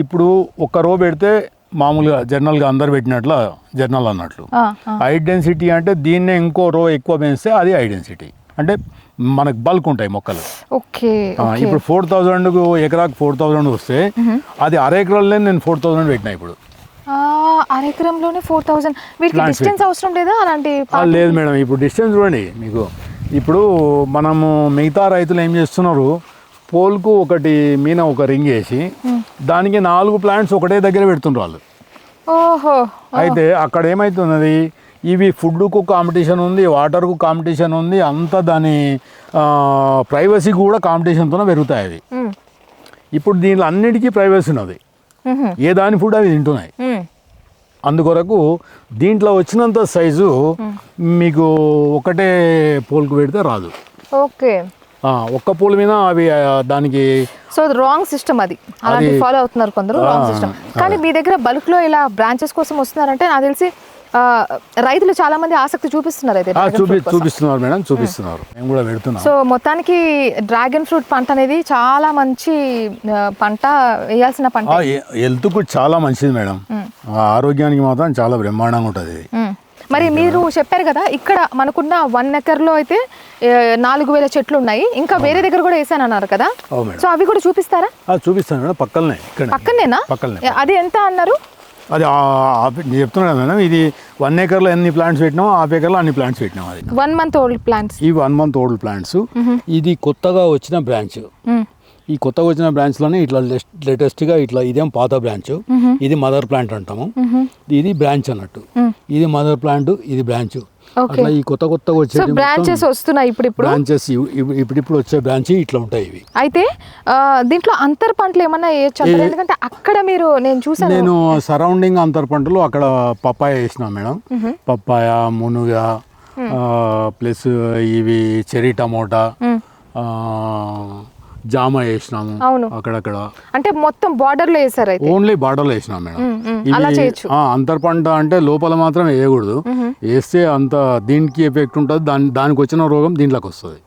ఇప్పుడు ఒక్క రో పెడితే మామూలుగా జర్నల్గా అందరు పెట్టినట్లు జర్నల్ అన్నట్లు. ఆ, ఆ. హై డెన్సిటీ అంటే దీన్నే ఇంకో రో ఎక్కువ పెంచితే అది హై డెన్సిటీ. అంటే మనకు బల్క్ ఉంటాయి మొక్కలు. ఓకే ఇప్పుడు ఫోర్ థౌజండ్ ఎకరాకు ఫోర్ థౌజండ్ వస్తే అది అర ఎకరాల్లో నేను ఫోర్ థౌజండ్ పెట్టినా ఇప్పుడు. అరెకరంలోనే ఫోర్ థౌసండ్ వీటికి డిస్టెన్స్ అవసరం లేదా? అలాంటి లేదు మేడం ఇప్పుడు డిస్టెన్స్ చూడండి మీకు. ఇప్పుడు మనము మిగతా రైతులు ఏం చేస్తున్నారు? పోల్కు ఒకటి మీన ఒక రింగ్ వేసి దానికి నాలుగు ప్లాంట్స్ ఒకటే దగ్గర పెడుతుండ్రు వాళ్ళు. ఓహో అయితే అక్కడ ఏమవుతున్నది ఇవి ఫుడ్కు కాంపిటీషన్ ఉంది వాటర్కు కాంపిటీషన్ ఉంది అంతా దాని ప్రైవసీ కూడా కాంపిటీషన్తో పెరుగుతాయి అవి. ఇప్పుడు దీనిలో అన్నిటికీ ప్రైవసీ ఉన్నది. ఏ దాని ఫుడ్ అవి తింటున్నాయి. అందుకొరకు దీంట్లో వచ్చినంత సైజు మీకు ఒకటే పోల్కు పెడితే రాదు. ఓకే. ఒక్క పూల మీద అవి దానికి సో రాంగ్ సిస్టమ్ అది. అలాంటి ఫాలో అవుతున్నారు కొందరు రాంగ్ సిస్టమ్ కానీ మీ దగ్గర బల్క్లో ఇలా బ్రాంచెస్ కోసం వస్తున్నారంటే నాకు తెలిసి రైతులు చాలా మంది ఆసక్తి చూపిస్తున్నారు అయితే. చూపిస్తున్నారు మేడం చూపిస్తున్నారు. మేము కూడా పెడుతున్నాం. సో మొత్తానికి డ్రాగన్ ఫ్రూట్ పంట అనేది చాలా మంచి పంట వేయాల్సిన పంట ఆ, హె- హెల్త్కు చాలా మంచిది మేడం. ఆరోగ్యానికి మాత్రం చాలా బ్రహ్మాండంగా ఉంటుంది. మరి మీరు చెప్పారు కదా ఇక్కడ మనకున్న వన్ ఎకర్లో అయితే నాలుగు వేల చెట్లు ఉన్నాయి ఇంకా వేరే దగ్గర కూడా వేసాను అన్నారు కదా సో అవి కూడా చూపిస్తారా? చూపిస్తాను మేడం. పక్కనే ఇక్కడ పక్కనేనా? పక్కనే. అది ఎంత అన్నారు? అది చెప్తున్నాను మేడం ఇది వన్ ఏకర్లో ఎన్ని ప్లాంట్స్ పెట్టినామో హాఫ్ ఏకర్లో అన్ని ప్లాంట్స్ పెట్టినాం అది. వన్ మంత్ ఓల్డ్ ప్లాంట్స్ ఈ వన్ మంత్ ఓల్డ్ ప్లాంట్స్ ఇది కొత్తగా వచ్చిన బ్రాంచ్ ఈ కొత్తగా వచ్చిన బ్రాంచ్లోనే ఇట్లా లేటెస్ట్గా ఇట్లా ఇదేం పాత బ్రాంచ్ ఇది మదర్ ప్లాంట్ అంటాము. ఇది బ్రాంచ్ అన్నట్టు. ఇది మదర్ ప్లాంట్ ఇది బ్రాంచ్. అట్లా ఈ కొత్త కొత్తగా వచ్చే బ్రాంచెస్ వస్తున్నాయి ఇప్పుడు ఇప్పుడు? బ్రాంచెస్ ఇప్పుడిప్పుడు వచ్చే బ్రాంచ్ ఇట్లా ఉంటాయి ఇవి. అయితే దీంట్లో అంతర్ పంటలు ఏమన్నా వేయచ్చు? ఎందుకంటే అక్కడ మీరు నేను చూసాను నేను సరౌండింగ్ అంతర్ పంటలు అక్కడ పప్పాయ వేసిన మేడం. పప్పాయ మునుగ ప్లస్ ఇవి చెరీ టమోటా జామ వేసినాము. అక్కడక్కడ. అంటే మొత్తం బార్డర్లో వేసారు ఓన్లీ బార్డర్లో వేసినాం మేడం. ఆ, అంతర్ పంట అంటే లోపల మాత్రం వేయకూడదు. వేస్తే అంత దీనికి ఎఫెక్ట్ ఉంటుంది దాని దానికి వచ్చిన రోగం దీంట్లోకి వస్తుంది.